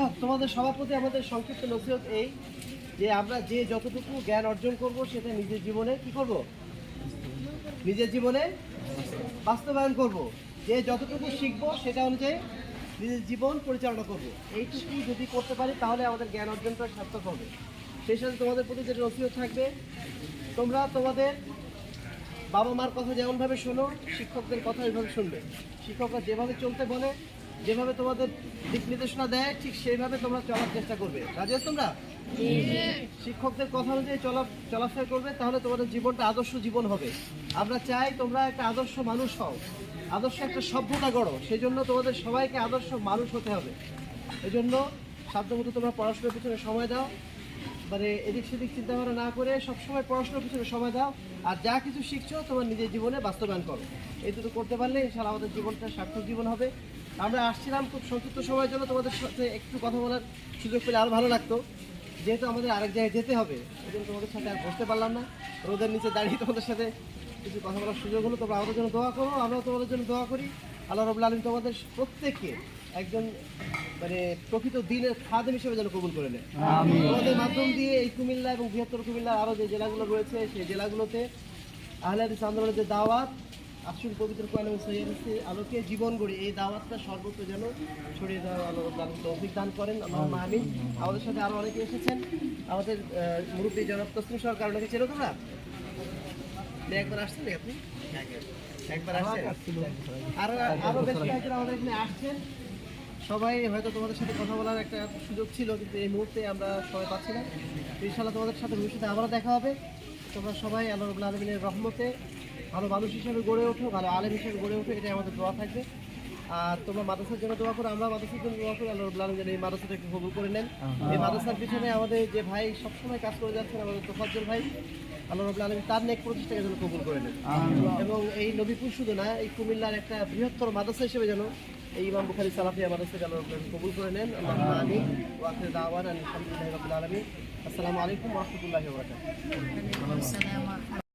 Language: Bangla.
হোক, তোমাদের সভাপতি, আমাদের সংক্ষিপ্ত নসিহত এই যে আমরা যে যতটুকু জ্ঞান অর্জন করব, সেটা নিজের জীবনে কি করব? নিজের জীবনে বাস্তবায়ন করব। যে যতটুকু শিখব, সেটা অনুযায়ী নিজের জীবন পরিচালনা করব। এইটুকু যদি করতে পারি, তাহলে আমাদের জ্ঞান অর্জনটা সার্থক হবে। সেই সাথে তোমাদের প্রতি যেটা নসিহত থাকবে, তোমরা তোমাদের বাবা মার কথা যেমনভাবে শোনো, শিক্ষকদের কথা ওইভাবে শুনবে। শিক্ষকরা যেভাবে চলতে বলে যেভাবে তোমাদের দিক নির্দেশনা দেয় ঠিক সেইভাবে তোমরা চলার চেষ্টা করবে। রাজি আছো তোমরা? শিক্ষকদের কথা অনুযায়ী চলা চলাফেরা করবে তাহলে তোমাদের জীবনটা আদর্শ জীবন হবে। আমরা চাই তোমরা একটা আদর্শ মানুষ হও। আদর্শ একটা সভ্যতা গড়ো। সেই জন্য তোমাদের সবাইকে আদর্শ মানুষ হতে হবে। এই জন্য সাধ্যমতো তোমরা পড়াশোনার পিছনে সময় দাও। মানে এদিক সেদিক চিন্তা ভাবনা না করে সবসময় পড়াশোনার পিছনে সময় দাও। আর যা কিছু শিখছো তোমার নিজের জীবনে বাস্তবায়ন করো। এই দুটো করতে পারলে ইনশাল্লাহ আমাদের জীবনটা সার্থক জীবন হবে। আমরা আসছিলাম খুব সংক্ষিপ্ত সময়ের জন্য তোমাদের সাথে একটু কথা বলার সুযোগ পেলে আরও ভালো লাগতো। যেহেতু আমাদের আরেক জায়গায় যেতে হবে এই জন্য তোমাদের সাথে আর বসতে পারলাম না। রোদের নিচে দাঁড়িয়ে তোমাদের সাথে কিছু কথা বলার সুযোগ হলো তোমরা আমাদের জন্য দোয়া করো আমরাও তোমাদের জন্য দোয়া করি। আল্লাহ রবুল্লা আলম তোমাদের প্রত্যেককে একজন মানে প্রকৃত দিনের খাদেম হিসেবে যেন কবুল করে নেয়। তোমাদের মাধ্যম দিয়ে এই কুমিল্লা এবং বৃহত্তর কুমিল্লার আরও যে জেলাগুলো রয়েছে সেই জেলাগুলোতে আহলে আন্দোলনের যে দাওয়াত আসুন পবিত্র কোরআন এবং আলোকে জীবন গড়ি। এই দাওয়াতটা সর্বত্র যেন ছড়িয়ে দেওয়া আল্লাহ রাব্বুল তৌফিক দান করেন। আল্লাহ আমিন। আমাদের সাথে আরও অনেকে এসেছেন। আমাদের মুরব্বী জনাব তসলিম সরকার অনেকে ছিল তোমরা? একবার আসছেন আপনি? একবার আসছেন? আরও আরও বেশ কয়েকজন আমাদের এখানে আসছেন। সবাই হয়তো তোমাদের সাথে কথা বলার একটা সুযোগ ছিল কিন্তু এই মুহূর্তে আমরা সবাই পাচ্ছি না। ইনশাল্লাহ তোমাদের সাথে ভবিষ্যতে আবারও দেখা হবে। তোমরা সবাই আল্লাহ রবুল্লা আলমিনের রহমতে ভালো মানুষ হিসেবে গড়ে ওঠো ভালো আলেম হিসেবে গড়ে ওঠো এটাই আমাদের দোয়া থাকবে। আর তোমরা মাদ্রাসার জন্য দোয়া করো আমরা মাদ্রাসার জন্য দোয়া করি আল্লাহ রবুল্লা আলম যেন এই মাদ্রাসাটাকে কবুল করে নেন। এই মাদ্রাসার পিছনে আমাদের যে ভাই সবসময় কাজ করে যাচ্ছেন আমাদের তোফাজ্জল ভাই আল্লাহ রবুল্লা আলমী তার নেক প্রতিষ্ঠাকে যেন কবুল করে নেন। এবং এই নবীপুর শুধু না এই কুমিল্লার একটা বৃহত্তর মাদ্রাসা হিসেবে যেন এই ইমাম বুখারি সালাফিয়া মাদ্রাসাকে আল্লাহ রবুল্লা আলমী কবুল করে নেন। আল্লাহ আমিন ওয়াখির দাওয়ান আলহামদুলিল্লাহি আলামিন। আসসালামু আলাইকুম ওয়া রাহমাতুল্লাহি